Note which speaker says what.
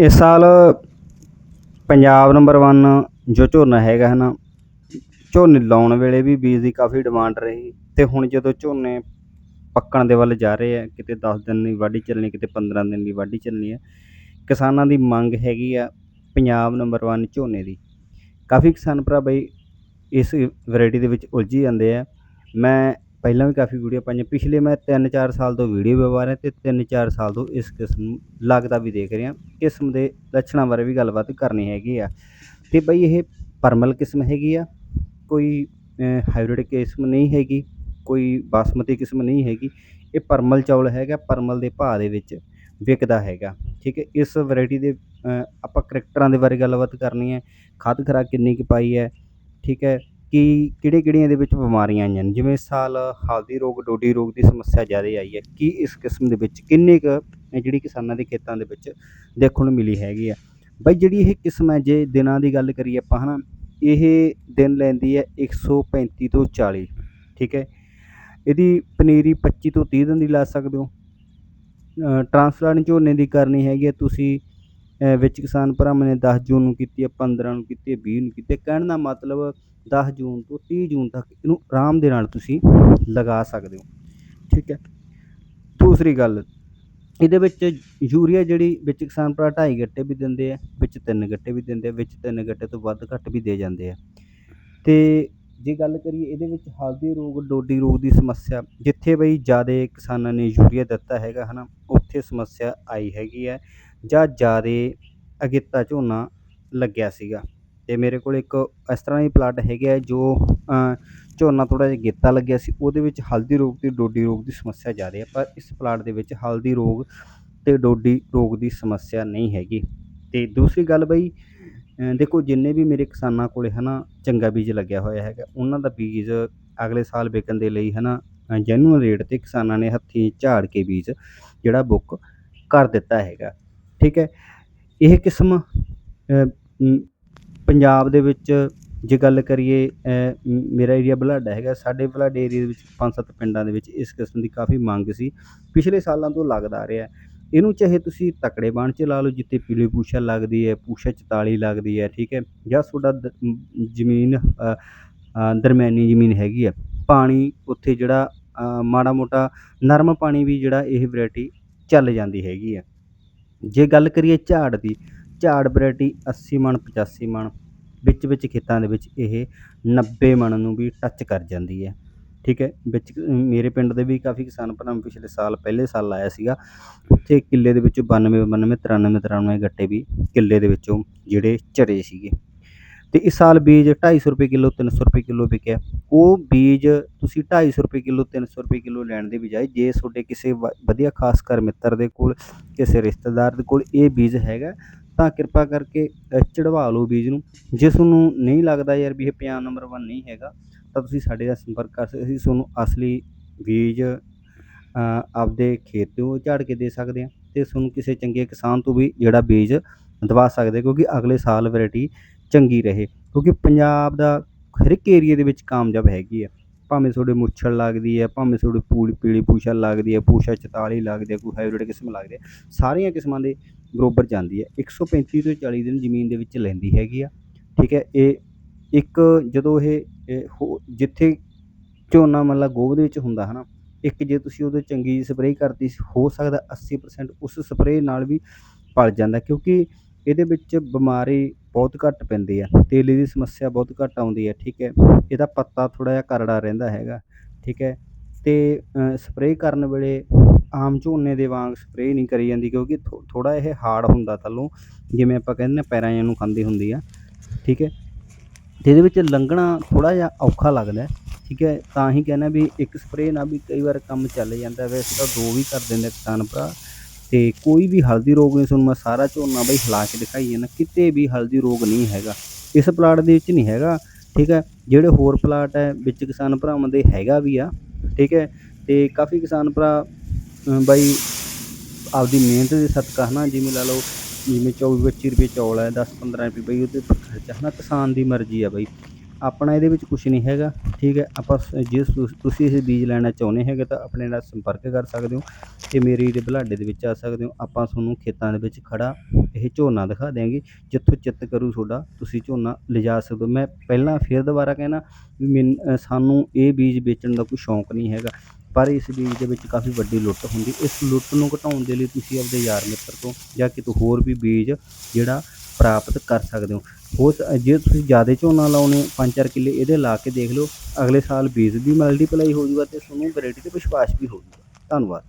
Speaker 1: ਇਸ ਸਾਲ Punjab number one ਜੋ ਝੋਨਾ ਹੈਗਾ ਹੈ ਨਾ ਝੋਨੇ ਲਾਉਣ ਵੇਲੇ ਵੀ ਬੀਜ ਦੀ ਕਾਫੀ ਡਿਮਾਂਡ ਰਹੀ ਅਤੇ ਹੁਣ ਜਦੋਂ ਝੋਨੇ ਪੱਕਣ ਦੇ ਵੱਲ ਜਾ ਰਹੇ ਆ, ਕਿਤੇ ਦਸ ਦਿਨ ਦੀ ਵਾਢੀ ਚੱਲਣੀ, ਕਿਤੇ 15 ਦਿਨ ਦੀ ਵਾਢੀ ਚੱਲਣੀ ਹੈ ਕਿਸਾਨਾਂ ਦੀ ਮੰਗ ਹੈਗੀ ਆ ਪੰਜਾਬ ਨੰਬਰ ਵਨ ਝੋਨੇ ਦੀ। ਕਾਫੀ ਕਿਸਾਨ ਭਰਾ ਬਈ ਇਸ ਵੈਰਾਈਟੀ ਦੇ ਵਿੱਚ ਉਲਝੀ ਜਾਂਦੇ ਆ। ਮੈਂ ਪਹਿਲਾਂ ਵੀ ਕਾਫੀ ਵੀਡੀਓ ਪਾਈਆਂ। ਪਿਛਲੇ ਮੈਂ 3-4 ਸਾਲ ਤੋਂ ਵੀਡੀਓ ਵੀ ਪਾ ਰਿਹਾ ਤੇ 3-4 ਸਾਲ ਤੋਂ ਇਸ ਕਿਸਮ ਨੂੰ ਲੱਗਦਾ ਵੀ ਦੇਖ ਰਿਹਾ। ਕਿਸਮ ਦੇ ਲੱਛਣਾਂ ਬਾਰੇ ਵੀ ਗੱਲਬਾਤ ਕਰਨੀ ਹੈਗੀ ਆ। ਤੇ ਬਈ ਇਹ ਪਰਮਲ ਕਿਸਮ ਹੈਗੀ ਆ, ਕੋਈ ਹਾਈਬ੍ਰਿਡ ਕਿਸਮ ਨਹੀਂ ਹੈਗੀ, ਕੋਈ ਬਾਸਮਤੀ ਕਿਸਮ ਨਹੀਂ ਹੈਗੀ। ਇਹ ਪਰਮਲ ਚੌਲ ਹੈਗਾ, ਪਰਮਲ ਦੇ ਭਾਅ ਦੇ ਵਿੱਚ ਵਿਕਦਾ ਹੈਗਾ। ਠੀਕ ਹੈ, ਇਸ ਵੈਰਾਈਟੀ ਦੇ ਆਪਾਂ ਕਰੈਕਟਰਾਂ ਦੇ ਬਾਰੇ ਗੱਲਬਾਤ ਕਰਨੀ ਹੈ। ਖਾਦ ਖੁਰਾਕ ਕਿੰਨੀ ਕੁ ਪਾਈ ਹੈ, ਠੀਕ ਹੈ ਕਿ ਕਿਹੜੇ ਕਿਹੜੀਆਂ ਇਹਦੇ ਵਿੱਚ ਬਿਮਾਰੀਆਂ ਆਈਆਂ ਨੇ? ਜਿਵੇਂ ਇਸ ਸਾਲ ਹਲਦੀ ਰੋਗ, ਡੋਡੀ ਰੋਗ ਦੀ ਸਮੱਸਿਆ ਜ਼ਿਆਦਾ ਆਈ ਹੈ, ਕੀ ਇਸ ਕਿਸਮ ਦੇ ਵਿੱਚ ਕਿੰਨੇ ਕੁ ਜਿਹੜੀ ਕਿਸਾਨਾਂ ਦੇ ਖੇਤਾਂ ਦੇ ਵਿੱਚ ਦੇਖਣ ਨੂੰ ਮਿਲੀ ਹੈਗੀ ਆ? ਬਈ ਜਿਹੜੀ ਇਹ ਕਿਸਮ ਹੈ, ਜੇ ਦਿਨਾਂ ਦੀ ਗੱਲ ਕਰੀਏ ਆਪਾਂ ਹਨਾ, ਇਹ ਦਿਨ ਲੈਂਦੀ ਹੈ 135 ਤੋਂ 40 ਠੀਕ ਹੈ? ਇਹਦੀ ਪਨੀਰੀ 25 ਤੋਂ 30 ਦਿਨ ਦੀ ਲਾ ਸਕਦੇ ਹੋ। ਟ੍ਰਾਂਸਪਲਾਂਟ ਝੋਨੇ ਦੀ ਕਰਨੀ ਹੈਗੀ ਹੈ, ਤੁਸੀਂ ਵਿੱਚ ਕਿਸਾਨ ਭਰਾਵਾਂ ਨੇ ਦਸ ਜੂਨ ਨੂੰ ਕੀਤੀ ਹੈ 15 ਨੂੰ ਕੀਤੀ ਹੈ, ਵੀਹ ਨੂੰ ਕੀਤੀ ਹੈ। ਕਹਿਣ ਦਾ ਮਤਲਬ ਦਸ ਜੂਨ ਤੋਂ ਤੀਹ ਜੂਨ ਤੱਕ ਇਹਨੂੰ ਆਰਾਮ ਦੇ ਨਾਲ ਤੁਸੀਂ ਲਗਾ ਸਕਦੇ ਹੋ। ਠੀਕ ਹੈ। ਦੂਸਰੀ ਗੱਲ, ਇਹਦੇ ਵਿੱਚ ਯੂਰੀਆ ਜਿਹੜੀ ਵਿੱਚ ਕਿਸਾਨ ਭਰਾ ਢਾਈ ਗੱਟੇ ਵੀ ਦਿੰਦੇ ਆ, ਵਿੱਚ ਤਿੰਨ ਗੱਟੇ ਵੀ ਦਿੰਦੇ ਆ, ਵਿੱਚ ਤਿੰਨ ਗੱਟੇ ਤੋਂ ਵੱਧ ਘੱਟ ਵੀ ਦੇ ਜਾਂਦੇ ਆ। ਤੇ ਜੇ ਗੱਲ ਕਰੀਏ ਇਹਦੇ ਵਿੱਚ ਹਲਦੀ ਰੋਗ, ਡੋਡੀ ਰੋਗ ਦੀ ਸਮੱਸਿਆ, ਜਿੱਥੇ ਬਈ ਜ਼ਿਆਦਾ ਕਿਸਾਨਾਂ ਨੇ ਯੂਰੀਆ ਦਿੱਤਾ ਹੈਗਾ, ਹਨਾ ਉੱਥੇ ਸਮੱਸਿਆ ਆਈ ਹੈਗੀ ਹੈ ਜਾਂ ਜ਼ਿਆਦਾ ਅਗੇਤਾ ਝੋਨਾ ਲੱਗਿਆ ਸੀਗਾ। ਅਤੇ ਮੇਰੇ ਕੋਲ ਇੱਕ ਇਸ ਤਰ੍ਹਾਂ ਦੀ ਪਲਾਟ ਹੈਗੇ ਹੈ ਜੋ ਝੋਨਾ ਥੋੜ੍ਹਾ ਜਿਹਾ ਗੇਤਾ ਲੱਗਿਆ ਸੀ, ਉਹਦੇ ਵਿੱਚ ਹਲਦੀ ਰੋਗ ਅਤੇ ਡੋਡੀ ਰੋਗ ਦੀ ਸਮੱਸਿਆ ਜ਼ਿਆਦਾ ਹੈ ਪਰ ਇਸ ਪਲਾਟ ਦੇ ਵਿੱਚ ਹਲਦੀ ਰੋਗ ਅਤੇ ਡੋਡੀ ਰੋਗ ਦੀ ਸਮੱਸਿਆ ਨਹੀਂ ਹੈਗੀ। ਅਤੇ ਦੂਸਰੀ ਗੱਲ ਬਈ ਦੇਖੋ ਜਿੰਨੇ ਵੀ ਮੇਰੇ ਕਿਸਾਨਾਂ ਕੋਲ ਹੈ ਨਾ ਚੰਗਾ ਬੀਜ ਲੱਗਿਆ ਹੋਇਆ ਹੈਗਾ, ਉਹਨਾਂ ਦਾ ਬੀਜ ਅਗਲੇ ਸਾਲ ਵਿਕਣ ਦੇ ਲਈ ਹੈ ਨਾ ਜੈਨੂਅਨ ਰੇਟ ਤੇ ਕਿਸਾਨਾਂ ਨੇ ਹੱਥੀਂ ਝਾੜ ਕੇ ਬੀਜ ਜਿਹੜਾ ਬੁੱਕ ਕਰ ਦਿੱਤਾ ਹੈਗਾ। ਠੀਕ ਹੈ, ਇਹ ਕਿਸਮ ਪੰਜਾਬ ਦੇ ਵਿੱਚ ਜੇ ਗੱਲ ਕਰੀਏ ਮੇਰਾ ਏਰੀਆ ਬੁਢਲਾਡਾ ਹੈਗਾ। ਸਾਡੇ ਬੁਢਲਾਡੇ ਏਰੀਆ ਦੇ ਵਿੱਚ ਪੰਜ ਸੱਤ ਪਿੰਡਾਂ ਦੇ ਵਿੱਚ ਇਸ ਕਿਸਮ ਦੀ ਕਾਫੀ ਮੰਗ ਸੀ। ਪਿਛਲੇ ਸਾਲਾਂ ਤੋਂ ਲੱਗਦਾ ਆ ਰਿਹਾ। ਇਹਨੂੰ ਚਾਹੇ ਤੁਸੀਂ ਤਕੜੇ ਬਾਣ 'ਚ ਲਾ ਲਓ, ਜਿੱਥੇ ਪੀਲੀ ਪੂਛਾ ਲੱਗਦੀ ਹੈ, ਪੂਛਾ 44 ਲੱਗਦੀ ਹੈ, ਠੀਕ ਹੈ, ਜਾਂ ਤੁਹਾਡਾ ਦ- ਜ਼ਮੀਨ ਦਰਮਿਆਨੀ ਜ਼ਮੀਨ ਹੈਗੀ ਹੈ ਪਾਣੀ ਉੱਥੇ ਜਿਹੜਾ ਮਾੜਾ ਮੋਟਾ ਨਰਮ ਪਾਣੀ ਵੀ ਜਿਹੜਾ ਇਹ ਵਰਾਇਟੀ ਚੱਲ ਜਾਂਦੀ ਹੈਗੀ ਆ। ਜੇ ਗੱਲ ਕਰੀਏ ਝਾੜ ਦੀ, ਝਾੜ ਵਰਾਇਟੀ 80 ਮਣ 85 ਮਣ, ਵਿੱਚ ਵਿੱਚ ਖੇਤਾਂ ਦੇ ਵਿੱਚ ਇਹ 90 ਮਣ ਨੂੰ ਵੀ ਟੱਚ ਕਰ ਜਾਂਦੀ ਹੈ। ਠੀਕ ਹੈ, ਵਿੱਚ, ਮੇਰੇ ਪਿੰਡ ਦੇ ਵੀ ਕਾਫੀ ਕਿਸਾਨ ਭਰਾ ਪਿਛਲੇ ਸਾਲ, ਪਹਿਲੇ ਸਾਲ ਲਾਇਆ ਸੀਗਾ। ਉੱਥੇ ਕਿੱਲੇ ਦੇ ਵਿੱਚੋਂ 92 92 93 93 ਗੱਟੇ ਵੀ ਕਿੱਲੇ ਦੇ ਵਿੱਚੋਂ ਜਿਹੜੇ ਝੜੇ ਸੀਗੇ। ਤੇ ਇਸ ਸਾਲ ਬੀਜ 250 ਰੁਪਏ ਕਿਲੋ 300 ਰੁਪਏ ਕਿਲੋ ਵਿਕਿਆ। ਉਹ ਬੀਜ ਤੁਸੀਂ 250 ਰੁਪਏ ਕਿਲੋ 300 ਰੁਪਏ ਕਿਲੋ ਲੈਣ ਦੇ ਬਜਾਏ ਜੇ ਤੁਹਾਡੇ ਕਿਸੇ ਵ- ਵਧੀਆ ਖਾਸ ਕਰ ਮਿੱਤਰ ਦੇ ਕੋਲ ਕਿਸੇ ਰਿਸ਼ਤੇਦਾਰ ਦੇ ਕੋਲ ਇਹ ਬੀਜ ਹੈਗਾ ਤਾਂ ਕਿਰਪਾ ਕਰਕੇ ਅ, ਚੜਵਾ ਲਓ ਬੀਜ ਨੂੰ। ਜੇ ਤੁਹਾਨੂੰ ਨਹੀਂ ਲੱਗਦਾ ਯਾਰ ਵੀ ਇਹ ਪੰਜਾਬ ਨੰਬਰ 1 ਨਹੀਂ ਹੈਗਾ ਤਾਂ ਤੁਸੀਂ ਸਾਡੇ ਨਾਲ ਸੰਪਰਕ ਕਰ ਸਕਦੇ ਅਸੀਂ ਤੁਹਾਨੂੰ ਅਸਲੀ ਬੀਜ ਆਪਦੇ ਖੇਤ ਤੋਂ ਝਾੜ ਕੇ ਦੇ ਸਕਦੇ ਹਾਂ ਤੇ ਤੁਹਾਨੂੰ ਕਿਸੇ ਚੰਗੇ ਕਿਸਾਨ ਤੋਂ ਵੀ ਜਿਹੜਾ ਬੀਜ ਦਵਾ ਸਕਦੇ ਕਿਉਂਕਿ ਅਗਲੇ ਸਾਲ ਵੈਰਾਈਟੀ ਚੰਗੀ ਰਹੇ, ਕਿਉਂਕਿ ਪੰਜਾਬ ਦਾ ਹਰ ਇੱਕ ਏਰੀਏ ਦੇ ਵਿੱਚ ਕਾਮਯਾਬ ਹੈਗੀ ਆ। ਭਾਵੇਂ ਤੁਹਾਡੇ ਮੁੱਛੜ ਲੱਗਦੀ ਹੈ ਭਾਵੇਂ ਤੁਹਾਡੇ ਪੂਲ ਪੀਲੀ ਪੂਛਾ ਲੱਗਦੀ ਹੈ ਪੂਛਾ 44 ਲੱਗਦੀ ਹੈ ਕੋਈ ਹਾਈਬ੍ਰਿਡ ਕਿਸਮ ਲੱਗਦੀ ਹੈ ਸਾਰੀਆਂ ਕਿਸਮਾਂ ਦੇ ਬਰੋਬਰ ਜਾਂਦੀ ਹੈ 135 ਤੋਂ 40 ਦਿਨ ਜ਼ਮੀਨ ਦੇ ਵਿੱਚ ਲੈਂਦੀ ਹੈਗੀ ਆ। ਠੀਕ ਹੈ, ਇਹ ਇੱਕ ਜਦੋਂ ਇਹ ਹੋ- ਜਿੱਥੇ ਝੋਨਾ ਮੰਨ ਲਾ ਗੋਭ ਦੇ ਵਿੱਚ ਹੁੰਦਾ ਹਨਾ, ਇੱਕ ਜੇ ਤੁਸੀਂ ਉਹਦੇ ਚੰਗੀ ਸਪਰੇਅ ਕਰਤੀ, ਹੋ ਸਕਦਾ 80% ਉਸ ਸਪਰੇਅ ਨਾਲ ਵੀ ਪਲ ਜਾਂਦਾ, ਕਿਉਂਕਿ ਇਹਦੇ ਵਿੱਚ ਬਿਮਾਰੀ ਬਹੁਤ ਘੱਟ ਪੈਂਦੀ ਆ, ਤੇਲੀ ਦੀ ਸਮੱਸਿਆ ਬਹੁਤ ਘੱਟ ਆਉਂਦੀ ਹੈ ਠੀਕ ਹੈ? ਇਹਦਾ ਪੱਤਾ ਥੋੜ੍ਹਾ ਜਿਹਾ ਕਰੜਾ ਰਹਿੰਦਾ ਹੈਗਾ, ਠੀਕ ਹੈ? ਅਤੇ ਸਪਰੇਅ ਕਰਨ ਵੇਲੇ ਆਮ ਝੋਨੇ ਦੇ ਵਾਂਗ ਸਪਰੇਅ ਨਹੀਂ ਕਰੀ ਜਾਂਦੀ ਕਿਉਂਕਿ ਥੋੜ੍ਹਾ ਇਹ ਹਾਰਡ ਹੁੰਦਾ ਥੱਲੋਂ ਜਿਵੇਂ ਆਪਾਂ ਕਹਿੰਦੇ ਹਾਂ ਪੈਰਾਂ ਜਿਹੇ ਨੂੰ ਖਾਂਦੀ ਹੁੰਦੀ ਆ, ਠੀਕ ਹੈ? ਅਤੇ ਇਹਦੇ ਵਿੱਚ ਲੰਘਣਾ ਥੋੜ੍ਹਾ ਜਿਹਾ ਔਖਾ ਲੱਗਦਾ ਠੀਕ ਹੈ? ਤਾਂ ਹੀ ਕਹਿੰਦਾ ਵੀ ਇੱਕ ਸਪਰੇਅ ਨਾਲ ਵੀ ਕਈ ਵਾਰ ਕੰਮ ਚੱਲ ਜਾਂਦਾ, ਵੈਸੇ ਤਾਂ ਦੋ ਵੀ ਕਰ ਦਿੰਦੇ ਕਿਸਾਨ ਭਰਾ। ਤੇ ਕੋਈ ਵੀ ਹਲਦੀ ਰੋਗ ਨਹੀਂ, ਤੁਹਾਨੂੰ ਮੈਂ ਸਾਰਾ ਝੋਨਾ ਬਈ ਹਿਲਾ ਕੇ ਦਿਖਾਈ ਜਾਂਦਾ ਕਿਤੇ ਵੀ ਹਲਦੀ ਰੋਗ ਨਹੀਂ ਹੈਗਾ। ਇਸ ਪਲਾਟ ਦੇ ਵਿੱਚ ਨਹੀਂ ਹੈਗਾ, ਠੀਕ ਹੈ? ਜਿਹੜੇ ਹੋਰ ਪਲਾਟ ਹੈ, ਵਿੱਚ ਕਿਸਾਨ ਭਰਾਵਾਂ ਦੇ ਹੈਗਾ ਵੀ ਆ, ਠੀਕ ਹੈ? ਤੇ ਕਾਫੀ ਕਿਸਾਨ ਭਰਾ ਬਾਈ ਆਪਦੀ ਮਿਹਨਤ ਦੇ ਸਦਕਾ, ਹਨਾ? ਜਿਵੇਂ ਲਾ ਲਓ, ਜਿਵੇਂ 24 25 ਰੁਪਏ ਚੌਲ ਹੈ 10 15 ਰੁਪਏ ਬਈ ਉਹਦੇ ਉੱਪਰ ਖਰਚਾ, ਹਨਾ? ਕਿਸਾਨ ਦੀ ਮਰਜ਼ੀ ਆ ਬਈ। ਆਪਣਾ ਇਹਦੇ ਵਿੱਚ ਕੁਝ ਨਹੀਂ ਹੈਗਾ, ਠੀਕ ਹੈ? ਆਪਾਂ ਸ- ਜੇ ਤੁਸੀਂ ਇਹ ਬੀਜ ਲੈਣਾ ਚਾਹੁੰਦੇ ਹੈਗੇ ਤਾਂ ਆਪਣੇ ਨਾਲ ਸੰਪਰਕ ਕਰ ਸਕਦੇ ਹੋ ਤੇ ਮੇਰੀ ਦੇ ਬੁਲਾਡੇ ਦੇ ਵਿੱਚ ਆ ਸਕਦੇ ਹੋ। ਆਪਾਂ ਤੁਹਾਨੂੰ ਖੇਤਾਂ ਦੇ ਵਿੱਚ ਖੜਾ ਇਹ ਝੋਨਾ ਦਿਖਾ ਦਿਆਂਗੇ। ਜਿੱਥੋਂ ਚਿੱਤ ਕਰੂ ਤੁਹਾਡਾ, ਤੁਸੀਂ ਝੋਨਾ ਲਿਜਾ ਸਕਦੇ ਹੋ। ਮੈਂ ਪਹਿਲਾਂ ਫਿਰ ਦੁਬਾਰਾ ਕਹਿਣਾ ਵੀ ਮੈਨ ਸਾਨੂੰ ਇਹ ਬੀਜ ਵੇਚਣ ਦਾ ਕੋਈ ਸ਼ੌਂਕ ਨਹੀਂ ਹੈਗਾ, ਪਰ ਇਸ ਬੀਜ ਦੇ ਵਿੱਚ ਕਾਫੀ ਵੱਡੀ ਲੁੱਟ ਹੁੰਦੀ। ਇਸ ਲੁੱਟ ਨੂੰ ਘਟਾਉਣ ਦੇ ਲਈ ਤੁਸੀਂ ਆਪਦੇ ਯਾਰ ਮਿੱਤਰ ਤੋਂ ਜਾਂ ਕਿਤੋਂ ਹੋਰ ਵੀ ਬੀਜ ਜਿਹੜਾ ਪ੍ਰਾਪਤ ਕਰ ਸਕਦੇ ਹੋ। ਹੋ ਜੇ ਤੁਸੀਂ ਜ਼ਿਆਦਾ ਝੋਨਾ ਲਾਉਣੇ ਪੰਜ ਚਾਰ ਕਿੱਲੇ ਇਹਦੇ ਲਾ ਕੇ ਦੇਖ ਲਓ। ਅਗਲੇ ਸਾਲ ਬੀਜ ਵੀ ਮਲਟੀਪਲਾਈ ਹੋ ਜਾਊਗਾ ਤੇ ਤੁਹਾਨੂੰ ਵੈਰਾਈਟੀ ਤੇ ਵਿਸ਼ਵਾਸ ਵੀ ਹੋ ਜਾਊਗਾ ਧੰਨਵਾਦ।